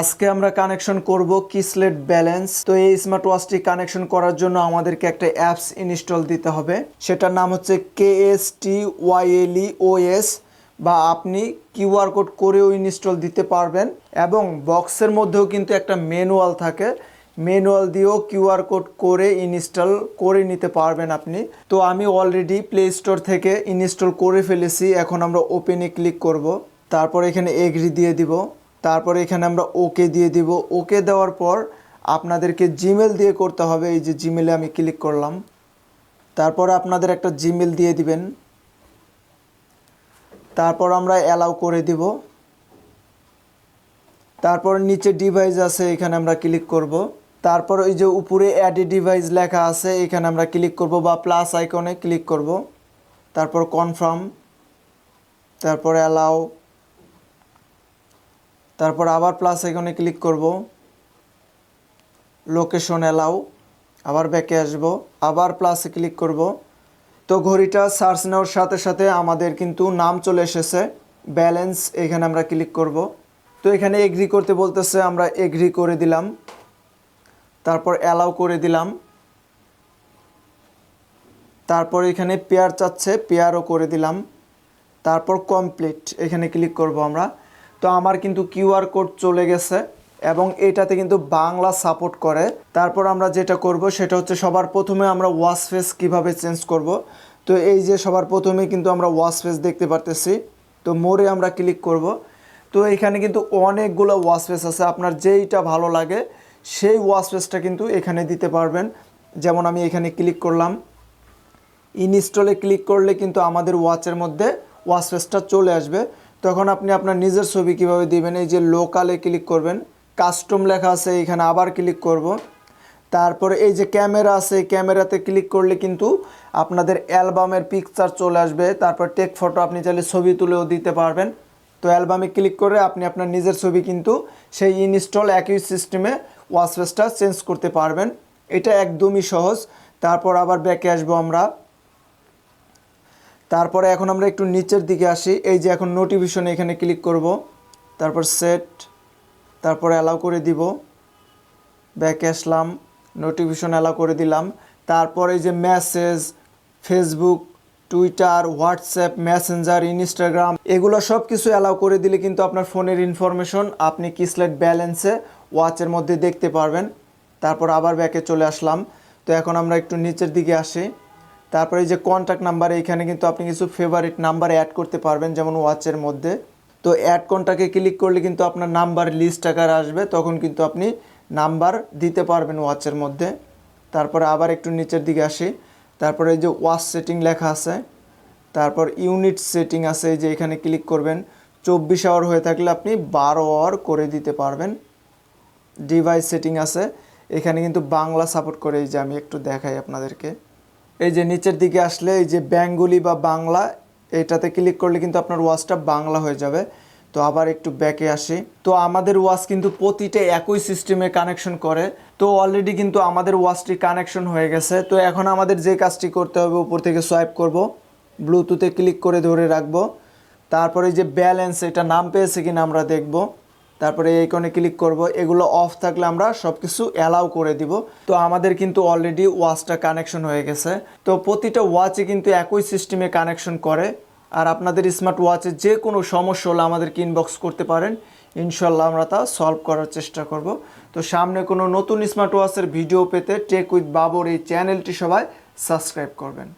আজকে আমরা কানেকশন করব কিসলেট ব্যালেন্স তো এই স্মার্ট ওয়াচটি কানেকশন করার জন্য আমাদেরকে একটা অ্যাপস ইনস্টল দিতে হবে। সেটার নাম হচ্ছে কে এস টি ওয়াইএলই ওএস বা আপনি কিউআর কোড করেও ইনস্টল দিতে পারবেন। এবং বক্সের মধ্যেও কিন্তু একটা ম্যানুয়াল থাকে। ম্যানুয়াল দিয়েও কিউআর কোড করে ইনস্টল করে নিতে পারবেন আপনি। তো আমি অলরেডি প্লে স্টোর থেকে ইনস্টল করে ফেলেছি। এখন আমরা ওপেনে ক্লিক করব। তারপর এখানে এগ্রি দিয়ে দিব। তারপর এখানে আমরা ওকে দিয়ে দিব। ওকে দেওয়ার পর আপনাদেরকে জিমেল দিয়ে করতে হবে। এই যে জিমেলে আমি ক্লিক করলাম। তারপর আপনাদের একটা জিমেল দিয়ে দিবেন। তারপর আমরা অ্যালাউ করে দিব। তারপর নিচে ডিভাইস আছে, এখানে আমরা ক্লিক করব। তারপর ওই যে উপরে অ্যাড ডিভাইস লেখা আছে, এখানে আমরা ক্লিক করব বা প্লাস আইকনে ক্লিক করব। তারপর কনফার্ম তারপর অ্যালাউ তারপর আবার প্লাস এখানে ক্লিক করব। লোকেশন অ্যালাউ আবার ব্যাকে আসব, আবার প্লাসে ক্লিক করব। তো ঘড়িটা সার্চ নেওয়ার সাথে সাথে আমাদের কিন্তু নাম চলে এসেছে ব্যালেন্স এখানে আমরা ক্লিক করব। তো এখানে এগ্রি করতে বলতেছে, আমরা এগ্রি করে দিলাম। তারপর অ্যালাউ করে দিলাম। তারপর এখানে পেয়ার চাচ্ছে পেয়ারও করে দিলাম। তারপর কমপ্লিট এখানে ক্লিক করব আমরা। তো আমার কিন্তু কিউআর কোড চলে গেছে এবং এটাতে কিন্তু বাংলা সাপোর্ট করে। তারপর আমরা যেটা করব সেটা হচ্ছে সবার প্রথমে আমরা ওয়াশ ফেস কীভাবে চেঞ্জ করব। তো এই যে সবার প্রথমে কিন্তু আমরা ওয়াশ ফেস দেখতে পারতেছি। তো মোড়ে আমরা ক্লিক করব। তো এখানে কিন্তু অনেকগুলো ওয়াশ ফেস আছে। আপনার যেইটা ভালো লাগে সেই ওয়াশ ফেসটা কিন্তু এখানে দিতে পারবেন। যেমন আমি এখানে ক্লিক করলাম। ইনস্টলে ক্লিক করলে কিন্তু আমাদের ওয়াচের মধ্যে ওয়াচ ফেসটা চলে আসবে। তখন আপনি আপনার নিজের ছবি কীভাবে দিবেন? এই যে লোকালে ক্লিক করবেন কাস্টম লেখা আছে, এখানে আবার ক্লিক করব। তারপরে এই যে ক্যামেরা আছে ক্যামেরাতে ক্লিক করলে কিন্তু আপনাদের অ্যালবামের পিকচার চলে আসবে। তারপর টেক ফটো আপনি চাইলে ছবি তুলেও দিতে পারবেন। তো অ্যালবামে ক্লিক করে আপনি আপনার নিজের ছবি কিন্তু সেই ইনস্টল একই সিস্টেমে ওয়াচ ফেসটা চেঞ্জ করতে পারবেন। এটা একদমই সহজ। তারপর আবার ব্যাকে আসব আমরা। তারপরে এখন আমরা একটু নিচের দিকে আসি। এই যে এখন নোটিফিকেশন এখানে ক্লিক করব। তারপর সেট তারপর অ্যালাউ করে দিব। ব্যাকে আসলাম নোটিফিকেশন অ্যালাউ করে দিলাম। তারপর এই যে message Facebook Twitter WhatsApp Messenger Instagram এগুলো সব কিছু অ্যালাউ করে দিলে কিন্তু আপনার ফোনের ইনফরমেশন আপনি কিসলেট ব্যালেন্সে ওয়াচের মধ্যে দেখতে পারবেন। তারপর আবার ব্যাকে চলে আসলাম। তো এখন আমরা একটু নিচের দিকে আসি। তারপরে এই যে কন্ট্যাক্ট নাম্বার এইখানে কিন্তু আপনি কিছু ফেভারিট নাম্বার অ্যাড করতে পারবেন, যেমন ওয়াচের মধ্যে। তো অ্যাড কন্ট্যাক্টে ক্লিক করলে কিন্তু আপনার নাম্বার লিস্ট আকার আসবে, তখন কিন্তু আপনি নাম্বার দিতে পারবেন ওয়াচের মধ্যে। তারপরে আবার একটু নিচের দিকে আসি। তারপরে এই যে ওয়াচ সেটিং লেখা আছে। তারপর ইউনিট সেটিং আছে যে এখানে ক্লিক করবেন। চব্বিশ আওয়ার হয়ে থাকলে আপনি বারো আওয়ার করে দিতে পারবেন। ডিভাইস সেটিং আছে। এখানে কিন্তু বাংলা সাপোর্ট করে এই যে আমি একটু দেখাই আপনাদেরকে। এই যে নিচের দিকে আসলে এই যে বেঙ্গলি বা বাংলা এটাতে ক্লিক করলে কিন্তু আপনার ওয়াচটা বাংলা হয়ে যাবে। তো আবার একটু ব্যাকে আসি। তো আমাদের ওয়াচ কিন্তু প্রতিটা একই সিস্টেমে কানেকশন করে। তো অলরেডি কিন্তু আমাদের ওয়াচটি কানেকশন হয়ে গেছে। তো এখন আমাদের যে কাজটি করতে হবে, উপর থেকে সোয়াইপ করব। ব্লুটুথে ক্লিক করে ধরে রাখব। তারপরে যে ব্যালেন্স এটা নাম পেয়েছে কিনা আমরা দেখব। তারপরে এই কোণে ক্লিক করব, এগুলো অফ থাকলে আমরা সব কিছু অ্যালাউ করে দিব। তো আমাদের কিন্তু অলরেডি ওয়াচটা কানেকশন হয়ে গেছে। তো প্রতিটা ওয়াচে কিন্তু একই সিস্টেমে কানেকশন করে। আর আপনাদের স্মার্ট ওয়াচে যে কোনো সমস্যা হলে আমাদেরকে ইনবক্স করতে পারেন। ইনশাল্লাহ আমরা তা সলভ করার চেষ্টা করব। তো সামনে কোনো নতুন স্মার্ট ওয়াচের ভিডিও পেতে টেক উইথ বাবর এই চ্যানেলটি সবাই সাবস্ক্রাইব করবেন।